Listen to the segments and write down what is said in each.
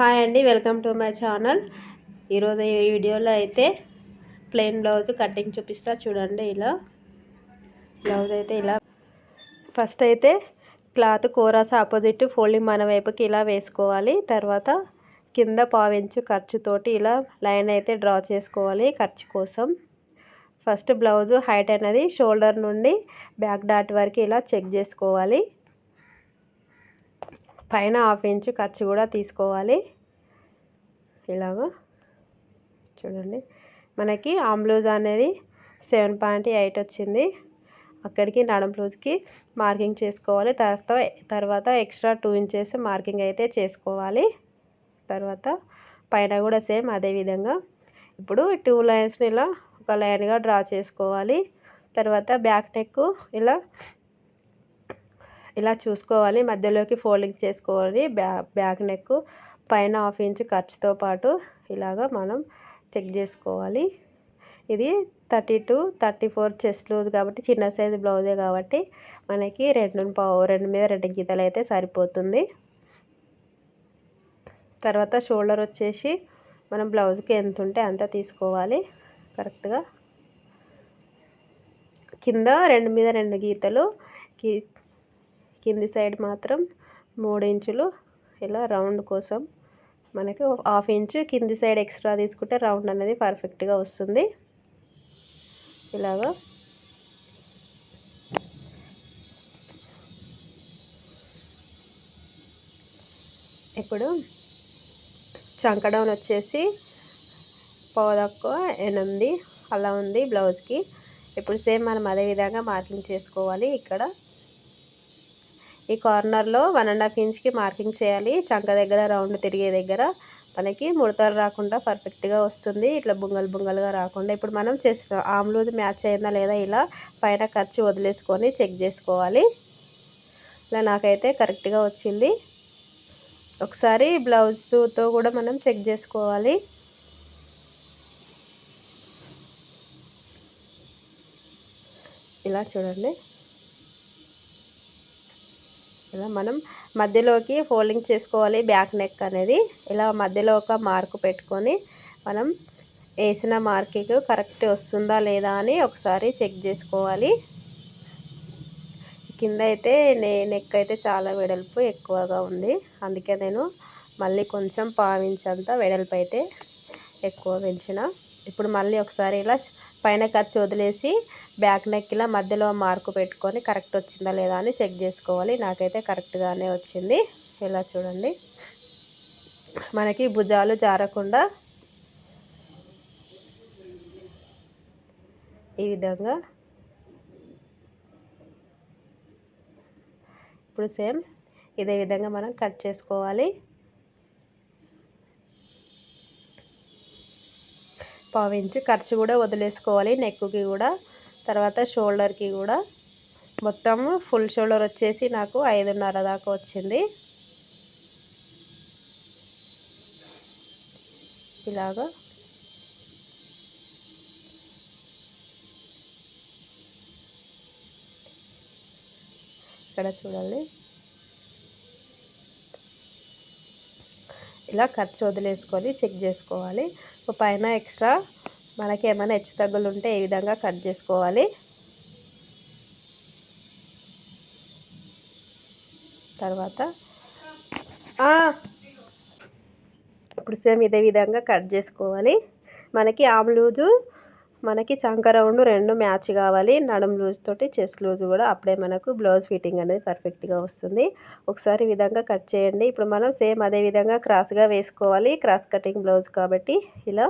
Hi అండి welcome to my channel. ఈరోజు ఈ వీడియోలో అయితే ప్లెయిన్ బ్లౌజ్ కటింగ్ చూపిస్తా చూడండి ఇలా. బ్లౌజ్ అయితే ఇలా. ఫస్ట్ అయితే క్లాత్ కోరాస్ ఆపోజిట్ ఫోల్డింగ్ మన వైపుకి ఇలా వేసుకోవాలి. తర్వాత కింద పావించు ఖర్చుతోటి ఇలా లైన్ అయితే డ్రా చేసుకోవాలి ఖర్చు కోసం. ఫస్ట్ బ్లౌజ్ హైట్ అనేది షోల్డర్ నుండి బ్యాక్ డాట్ వరకు ఇలా చెక్ చేసుకోవాలి. పైన హాఫ్ ఇంచ్ ఖర్చు కూడా తీసుకోవాలి. ఇలాగా చూడండి. మనకి ఆమ్లూజ్ అనేది సెవెన్ పాయింట్ ఎయిట్ వచ్చింది. అక్కడికి నడం బ్లూజ్కి మార్కింగ్ చేసుకోవాలి. తర్వాత తర్వాత ఎక్స్ట్రా టూ ఇంచెస్ మార్కింగ్ అయితే చేసుకోవాలి. తర్వాత పైన కూడా సేమ్ అదే విధంగా. ఇప్పుడు టూ లైన్స్ని ఇలా ఒక లైన్గా డ్రా చేసుకోవాలి. తర్వాత బ్యాక్ నెక్ ఇలా ఇలా చూసుకోవాలి. మధ్యలోకి ఫోల్డింగ్ చేసుకోవాలి. బ్యా బ్యాక్ నెక్ పైన హాఫ్ ఇంచ్ ఖర్చుతో పాటు ఇలాగ మనం చెక్ చేసుకోవాలి. ఇది thirty two thirty four chest loose కాబట్టి చిన్న సైజు బ్లౌజే కాబట్టి మనకి రెండు పావు రెండు మీద రెండు గీతలు అయితే సరిపోతుంది. తర్వాత షోల్డర్ వచ్చేసి మనం బ్లౌజ్కి ఎంత ఉంటే అంత తీసుకోవాలి. కరెక్ట్గా. కింద రెండు మీద రెండు గీతలు కింది సైడ్ మాత్రం మూడు ఇంచులు ఇలా రౌండ్ కోసం మనకి హాఫ్ ఇంచ్ కింది సైడ్ ఎక్స్ట్రా తీసుకుంటే రౌండ్ అనేది పర్ఫెక్ట్గా వస్తుంది. ఇలాగా. ఇప్పుడు చంకడౌన్ వచ్చేసి పోదక్కువ ఎనిమిది అలా ఉంది బ్లౌజ్కి. ఇప్పుడు సేమ్ మనం అదే విధంగా మార్కింగ్ చేసుకోవాలి. ఇక్కడ ఈ కార్నర్లో వన్ అండ్ హాఫ్ ఇంచ్కి మార్కింగ్ చేయాలి. చంక దగ్గర రౌండ్ తిరిగే దగ్గర మనకి ముడతలు రాకుండా పర్ఫెక్ట్గా వస్తుంది. ఇట్లా బుంగలు బుంగలుగా రాకుండా. ఇప్పుడు మనం చెస్ట్ ఆమ్లూజ్ మ్యాచ్ అయిందా లేదా ఇలా పైన ఖర్చు వదిలేసుకొని చెక్ చేసుకోవాలి. ఇలా నాకైతే కరెక్ట్గా వచ్చింది. ఒకసారి బ్లౌజ్తో కూడా మనం చెక్ చేసుకోవాలి. ఇలా చూడండి. కదా మనం మధ్యలోకి ఫోల్డింగ్ చేసుకోవాలి బ్యాక్ నెక్ అనేది. ఇలా మధ్యలో ఒక మార్కు పెట్టుకొని మనం వేసిన మార్కింగ్ కరెక్ట్ వస్తుందా లేదా అని ఒకసారి చెక్ చేసుకోవాలి. కింద అయితే నే నెక్ అయితే చాలా వెడల్పు ఎక్కువగా ఉంది. అందుకే నేను మళ్ళీ కొంచెం పావించంత వెడల్పు అయితే ఎక్కువ పెంచిన. ఇప్పుడు మళ్ళీ ఒకసారి ఇలా పైన ఖర్చు వదిలేసి బ్యాక్ నెక్ ఇలా మధ్యలో మార్కు పెట్టుకొని కరెక్ట్ వచ్చిందా లేదా అని చెక్ చేసుకోవాలి. నాకైతే కరెక్ట్గానే వచ్చింది. ఇలా చూడండి. మనకి భుజాలు జారకుండా ఈ విధంగా ఇప్పుడు సేమ్ ఇదే విధంగా మనం కట్ చేసుకోవాలి. పావించి ఖర్చు కూడా వదిలేసుకోవాలి. నెక్కుకి కూడా తర్వాత షోల్డర్కి కూడా మొత్తం ఫుల్ షోల్డర్ వచ్చేసి నాకు ఐదున్నర దాకా వచ్చింది. ఇలాగా. ఇక్కడ చూడండి. ఇలా ఖర్చు వదిలేసుకొని చెక్ చేసుకోవాలి. పైన ఎక్స్ట్రా మనకి ఏమైనా హెచ్చు తగ్గులు ఉంటే ఏ విధంగా కట్ చేసుకోవాలి? తర్వాత ఇప్పుడు సేమ్ ఇదే విధంగా కట్ చేసుకోవాలి. మనకి ఆమ్ లూజు మనకి చంక రౌండ్ రెండు మ్యాచ్ కావాలి. నడుం లూజ్ తోటి చెస్ట్ లూజ్ కూడా అప్పుడే మనకు బ్లౌజ్ ఫిట్టింగ్ అనేది పర్ఫెక్ట్గా వస్తుంది. ఒకసారి విధంగా కట్ చేయండి. ఇప్పుడు మనం సేమ్ అదే విధంగా క్రాస్గా వేసుకోవాలి. క్రాస్ కటింగ్ బ్లౌజ్ కాబట్టి ఇలా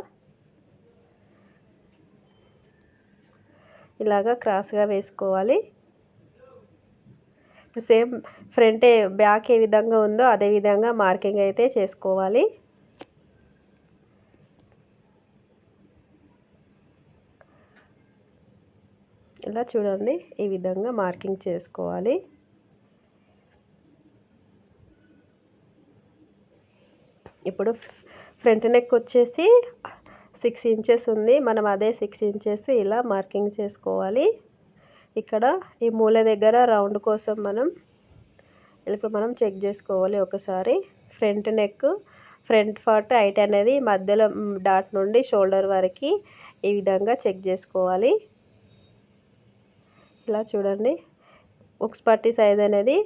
ఇలాగా క్రాస్గా వేసుకోవాలి. సేమ్ ఫ్రంట్ బ్యాక్ ఏ విధంగా ఉందో అదే విధంగా మార్కింగ్ అయితే చేసుకోవాలి. ఇలా చూడండి ఈ విధంగా మార్కింగ్ చేసుకోవాలి. ఇప్పుడు ఫ్రంట్ నెక్ వచ్చేసి సిక్స్ ఇంచెస్ ఉంది. మనం అదే సిక్స్ ఇంచెస్ ఇలా మార్కింగ్ చేసుకోవాలి. ఇక్కడ ఈ మూల దగ్గర రౌండ్ కోసం మనం ఇప్పుడు మనం చెక్ చేసుకోవాలి ఒకసారి. Front neck front part height అనేది మధ్యలో డాట్ నుండి షోల్డర్ వరకు ఈ విధంగా చెక్ చేసుకోవాలి. ఇలా చూడండి. ఉక్స్ పట్టి సైజ్ అనేది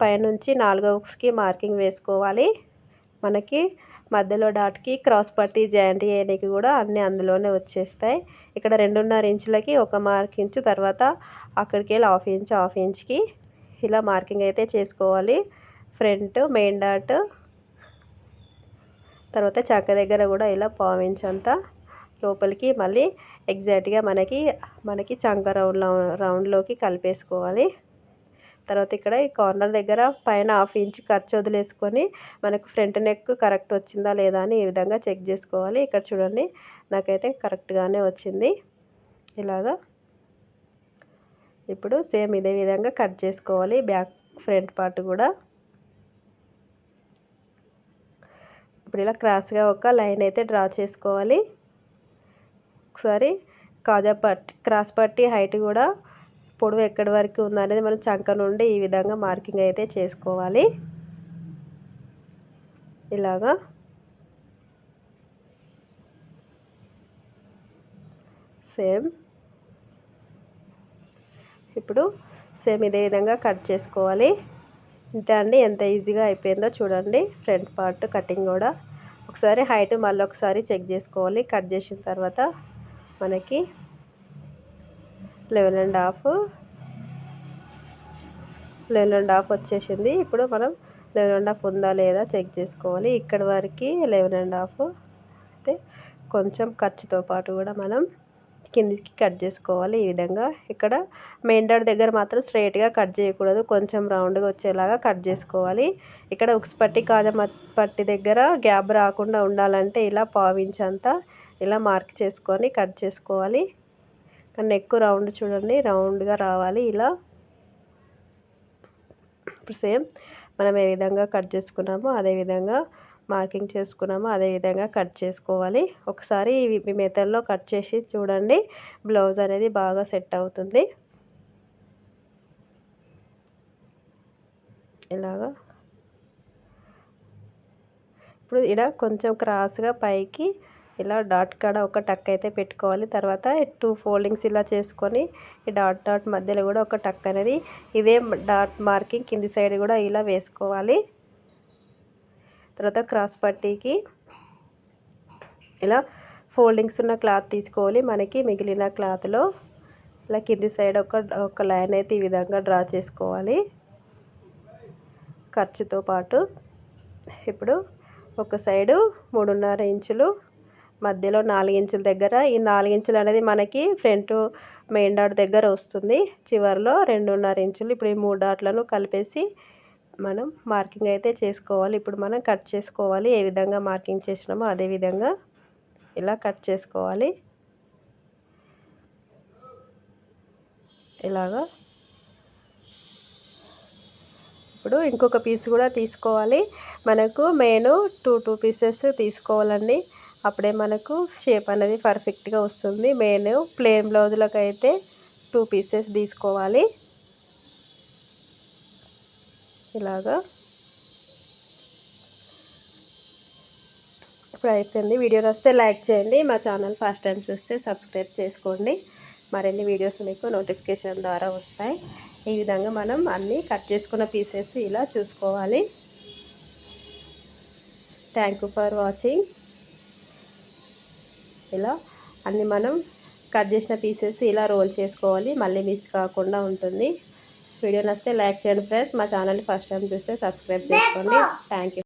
పైనుంచి నాలుగో ఉక్స్కి మార్కింగ్ వేసుకోవాలి. మనకి మధ్యలో డాట్కి క్రాస్ పట్టి జాయింట్ చేయడానికి కూడా అన్నీ అందులోనే వచ్చేస్తాయి. ఇక్కడ రెండున్నర ఇంచులకి ఒక మార్క్ ఇంచు తర్వాత అక్కడికి వెళ్ళి హాఫ్ ఇంచ్ హాఫ్ ఇంచ్కి ఇలా మార్కింగ్ అయితే చేసుకోవాలి. ఫ్రంట్ మెయిన్ డాట్ తర్వాత చక్క దగ్గర కూడా ఇలా పావించ్ అంతా లోపలికి మళ్ళీ ఎగ్జాక్ట్గా మనకి మనకి చంక రౌండ్ రౌండ్లోకి కలిపేసుకోవాలి. తర్వాత ఇక్కడ ఈ కార్నర్ దగ్గర పైన హాఫ్ ఇంచ్ ఖర్చు వదిలేసుకొని మనకు ఫ్రంట్ నెక్ కరెక్ట్ వచ్చిందా లేదా అని ఈ విధంగా చెక్ చేసుకోవాలి. ఇక్కడ చూడండి నాకైతే కరెక్ట్గానే వచ్చింది. ఇలాగా ఇప్పుడు సేమ్ ఇదే విధంగా కట్ చేసుకోవాలి బ్యాక్ ఫ్రంట్ పార్ట్ కూడా. ఇప్పుడు ఇలా క్రాస్గా ఒక లైన్ అయితే డ్రా చేసుకోవాలి. ఒకసారి కాజా పట్టి క్రాస్ పట్టి హైట్ కూడా పొడవు ఎక్కడి వరకు ఉందనేది మనం చంక నుండి ఈ విధంగా మార్కింగ్ అయితే చేసుకోవాలి. ఇలాగా. సేమ్. ఇప్పుడు సేమ్ ఇదే విధంగా కట్ చేసుకోవాలి. ఇంతే అండి. ఎంత ఈజీగా అయిపోయిందో చూడండి. ఫ్రంట్ పార్ట్ కటింగ్ కూడా. ఒకసారి హైట్ మళ్ళీ ఒకసారి చెక్ చేసుకోవాలి. కట్ చేసిన తర్వాత మనకి eleven and half. Eleven and half వచ్చేసింది. ఇప్పుడు మనం లెవెన్ అండ్ హాఫ్ ఉందా లేదా చెక్ చేసుకోవాలి. ఇక్కడ వరకు లెవెన్ అండ్ హాఫ్. అయితే కొంచెం ఖర్చుతో పాటు కూడా మనం కిందికి కట్ చేసుకోవాలి ఈ విధంగా. ఇక్కడ మెయిన్ డాట్ దగ్గర మాత్రం స్ట్రైట్గా కట్ చేయకూడదు. కొంచెం రౌండ్గా వచ్చేలాగా కట్ చేసుకోవాలి. ఇక్కడ ఉక్స్ పట్టి కాజ పట్టి దగ్గర గ్యాప్ రాకుండా ఉండాలంటే ఇలా పావించంతా ఇలా మార్క్ చేసుకొని కట్ చేసుకోవాలి. నెక్ రౌండ్ చూడండి రౌండ్గా రావాలి ఇలా. ఇప్పుడు సేమ్ మనం ఏ విధంగా కట్ చేసుకున్నామో అదే విధంగా మార్కింగ్ చేసుకున్నామో అదే విధంగా కట్ చేసుకోవాలి. ఒకసారి ఈ మెథడ్లో కట్ చేసి చూడండి బ్లౌజ్ అనేది బాగా సెట్ అవుతుంది. ఇలాగా. ఇప్పుడు ఇక్కడ కొంచెం క్రాస్గా పైకి ఇలా డాట్ కాడ ఒక టక్ అయితే పెట్టుకోవాలి. తర్వాత టూ ఫోల్డింగ్స్ ఇలా చేసుకొని ఈ డాట్ డాట్ మధ్యలో కూడా ఒక టక్ అనేది ఇదే డాట్ మార్కింగ్ కింది సైడ్ కూడా ఇలా వేసుకోవాలి. తర్వాత క్రాస్ పట్టీకి ఇలా ఫోల్డింగ్స్ ఉన్న క్లాత్ తీసుకోవాలి. మనకి మిగిలిన క్లాత్లో ఇలా కింది సైడ్ ఒక ఒక లైన్ అయితే ఈ విధంగా డ్రా చేసుకోవాలి. ఖర్చుతో పాటు ఇప్పుడు ఒక సైడు మూడున్నర ఇంచులు మధ్యలో నాలుగించుల దగ్గర. ఈ నాలుగించులు అనేది మనకి ఫ్రంట్ మెయిన్ డాట్ దగ్గర వస్తుంది. చివరిలో రెండున్నర ఇంచులు. ఇప్పుడు ఈ మూడు డాట్లను కలిపేసి మనం మార్కింగ్ అయితే చేసుకోవాలి. ఇప్పుడు మనం కట్ చేసుకోవాలి. ఏ విధంగా మార్కింగ్ చేసినామో అదే విధంగా ఇలా కట్ చేసుకోవాలి. ఇలాగా. ఇప్పుడు ఇంకొక పీస్ కూడా తీసుకోవాలి. మనకు మెయిన్ టూ టూ పీసెస్ తీసుకోవాలండి. అప్పుడే మనకు షేప్ అనేది పర్ఫెక్ట్గా వస్తుంది. మెయిన్ ప్లెయిన్ బ్లౌజులకు అయితే టూ పీసెస్ తీసుకోవాలి. ఇలాగా. ఇప్పుడు అయిపోయింది. వీడియో వస్తే లైక్ చేయండి. మా ఛానల్ ఫస్ట్ టైం చూస్తే సబ్స్క్రైబ్ చేసుకోండి. మరిన్ని వీడియోస్ మీకు నోటిఫికేషన్ ద్వారా వస్తాయి. ఈ విధంగా మనం అన్నీ కట్ చేసుకున్న పీసెస్ ఇలా చూసుకోవాలి. Thank you for watching. ఇలా అన్ని మనం కట్ చేసిన పీసెస్ ఇలా రోల్ చేసుకోవాలి. మళ్ళీ మిస్ కాకుండా ఉంటుంది. వీడియో నచ్చితే లైక్ చేయండి ఫ్రెండ్స్. మా ఛానల్ని ఫస్ట్ టైం చూస్తే సబ్స్క్రైబ్ చేసుకోండి. థ్యాంక్